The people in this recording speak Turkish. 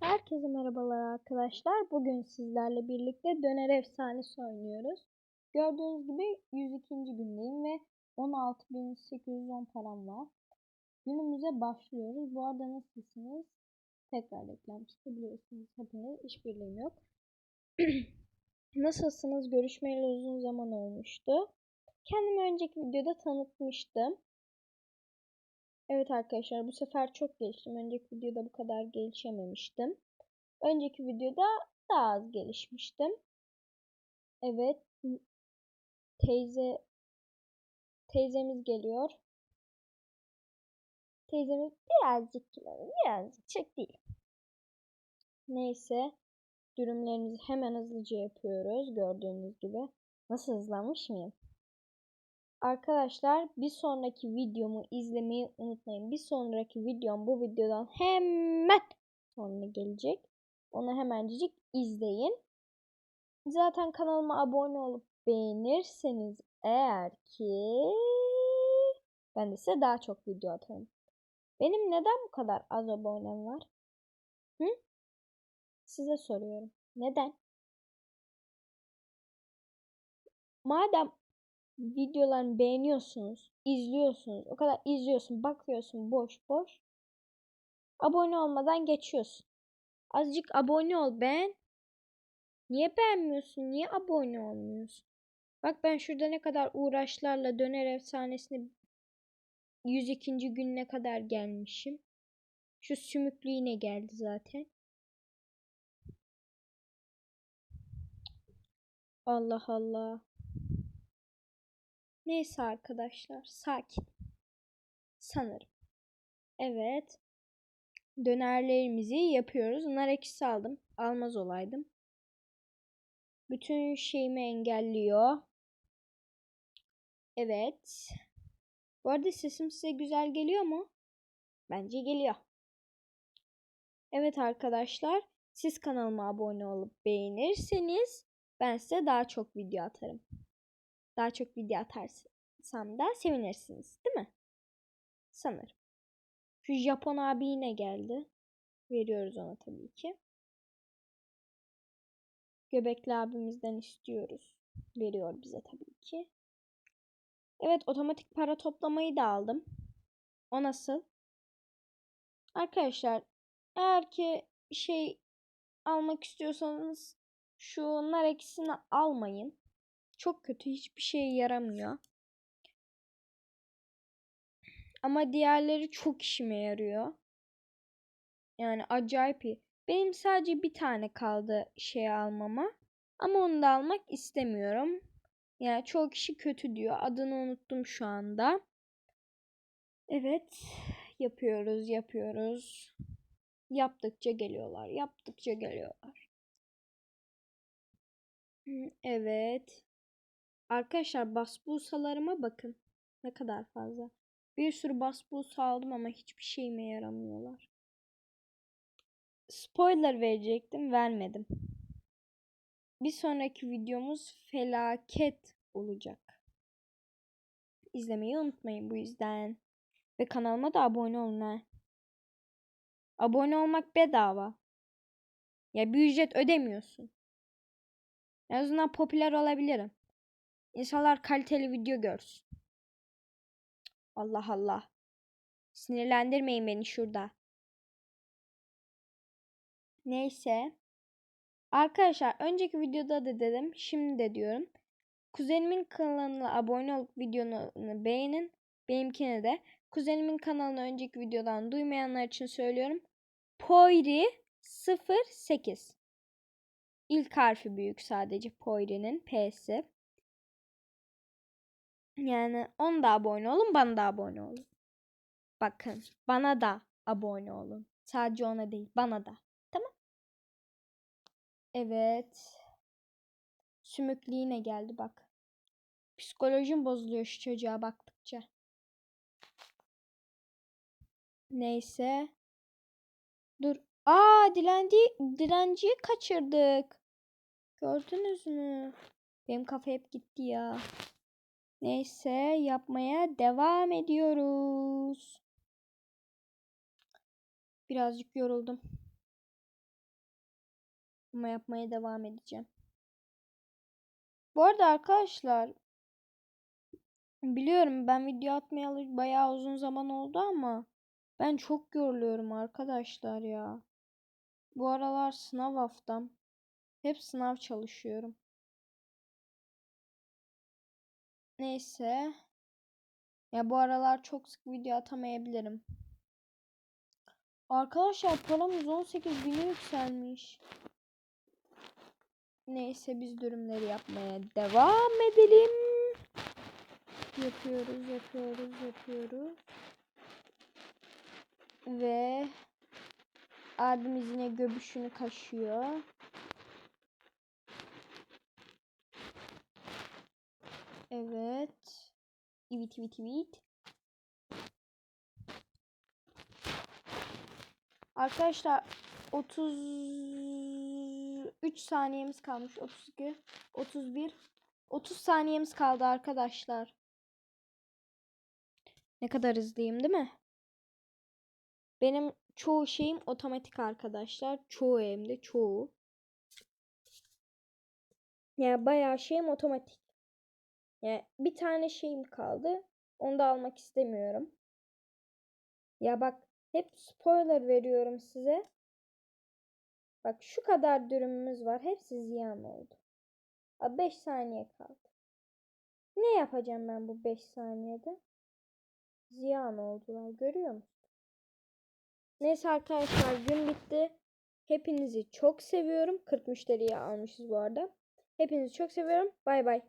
Herkese merhabalar arkadaşlar. Bugün sizlerle birlikte Döner Efsanesi oynuyoruz. Gördüğünüz gibi 102. gündeyim ve 16.810 param var. Günümüze başlıyoruz. Bu arada nasılsınız? Tekrar reklam çıktı biliyorsunuz. Hepiniz işbirliğim yok. Nasılsınız? Görüşmeyeli uzun zaman olmuştu. Kendimi önceki videoda tanıtmıştım. Evet arkadaşlar bu sefer çok geliştim. Önceki videoda bu kadar gelişememiştim. Önceki videoda daha az gelişmiştim. Evet. Teyze teyzemiz geliyor. Teyzemiz birazcık kilolu, birazcık çok değil. Neyse. Dürümlerimizi hemen hızlıca yapıyoruz. Gördüğünüz gibi. Nasıl hızlanmış mıyım? Arkadaşlar bir sonraki videomu izlemeyi unutmayın. Bir sonraki videom bu videodan hemen sonra gelecek. Onu hemencik izleyin. Zaten kanalıma abone olup beğenirseniz eğer ki ben de size daha çok video atarım. Benim neden bu kadar az abonem var? Hı? Size soruyorum. Neden? Madem videolarını beğeniyorsunuz, izliyorsunuz. O kadar izliyorsun, bakıyorsun boş boş. Abone olmadan geçiyorsun. Azıcık abone ol ben. Niye beğenmiyorsun? Niye abone olmuyorsun? Bak ben şurada ne kadar uğraşlarla döner efsanesini 102. gününe kadar gelmişim. Şu sümüklü geldi zaten. Allah Allah. Neyse arkadaşlar sakin. Sanırım. Evet. Dönerlerimizi yapıyoruz. Nar ekşisi aldım. Almaz olaydım. Bütün şeyimi engelliyor. Evet. Bu arada sesim size güzel geliyor mu? Bence geliyor. Evet arkadaşlar. Siz kanalıma abone olup beğenirseniz ben size daha çok video atarım daha çok video atarsam da sevinirsiniz değil mi? Sanırım. Şu Japon abi yine geldi. Veriyoruz ona tabii ki. Göbekli abimizden istiyoruz. Veriyor bize tabii ki. Evet otomatik para toplamayı da aldım. O nasıl? Arkadaşlar eğer ki şey almak istiyorsanız şu nar ekşisini almayın. Çok kötü. Hiçbir şeye yaramıyor. Ama diğerleri çok işime yarıyor. Yani acayip iyi. Benim sadece bir tane kaldı şey almama. Ama onu da almak istemiyorum. Yani çok kişi kötü diyor. Adını unuttum şu anda. Evet. Yapıyoruz, yapıyoruz. Yaptıkça geliyorlar. Yaptıkça geliyorlar. Evet. Arkadaşlar basbulsalarıma bakın. Ne kadar fazla. Bir sürü basbulsa aldım ama hiçbir şeyime yaramıyorlar. Spoiler verecektim. Vermedim. Bir sonraki videomuz felaket olacak. İzlemeyi unutmayın bu yüzden. Ve kanalıma da abone olun ha. Abone olmak bedava. Ya bir ücret ödemiyorsun. En azından popüler olabilirim. İnsanlar kaliteli video görsün. Allah Allah. Sinirlendirmeyin beni şurada. Neyse. Arkadaşlar önceki videoda da dedim. Şimdi de diyorum. Kuzenimin kanalına abone olup videonu beğenin. Benimkine de. Kuzenimin kanalını önceki videodan duymayanlar için söylüyorum. Poiri 08. İlk harfi büyük sadece Poiri'nin P'si. Yani on da abone olun, bana da abone olun. Bakın, bana da abone olun. Sadece ona değil, bana da. Tamam? Evet. Sümüklü yine geldi bak. Psikolojim bozuluyor şu çocuğa baktıkça. Neyse. Dur. Aa dilenci, dilenciyi kaçırdık. Gördünüz mü? Benim kafa hep gitti ya. Neyse yapmaya devam ediyoruz. Birazcık yoruldum. Ama yapmaya devam edeceğim. Bu arada arkadaşlar biliyorum ben video atmayalı bayağı uzun zaman oldu ama ben çok yoruluyorum arkadaşlar ya. Bu aralar sınav haftam. Hep sınav çalışıyorum. Neyse. Ya bu aralar çok sık video atamayabilirim. Arkadaşlar paramız 18 bine yükselmiş. Neyse biz dürümleri yapmaya devam edelim. Yapıyoruz, yapıyoruz, yapıyoruz. Ve abimiz yine göbüşünü kaşıyor. Evet. Evet, evet, evet. Arkadaşlar 33 saniyemiz kalmış. 32, 31, 30 saniyemiz kaldı arkadaşlar. Ne kadar hızlıyım değil mi? Benim çoğu şeyim otomatik arkadaşlar. Çoğu hem de çoğu. Yani bayağı şeyim otomatik. Yani bir tane şeyim kaldı. Onu da almak istemiyorum. Ya bak hep spoiler veriyorum size. Bak şu kadar dürümümüz var. Hepsi ziyan oldu. 5 saniye kaldı. Ne yapacağım ben bu 5 saniyede? Ziyan oldular. Görüyor musun? Neyse arkadaşlar gün bitti. Hepinizi çok seviyorum. 40 müşteriyi almışız bu arada. Hepinizi çok seviyorum. Bay bay.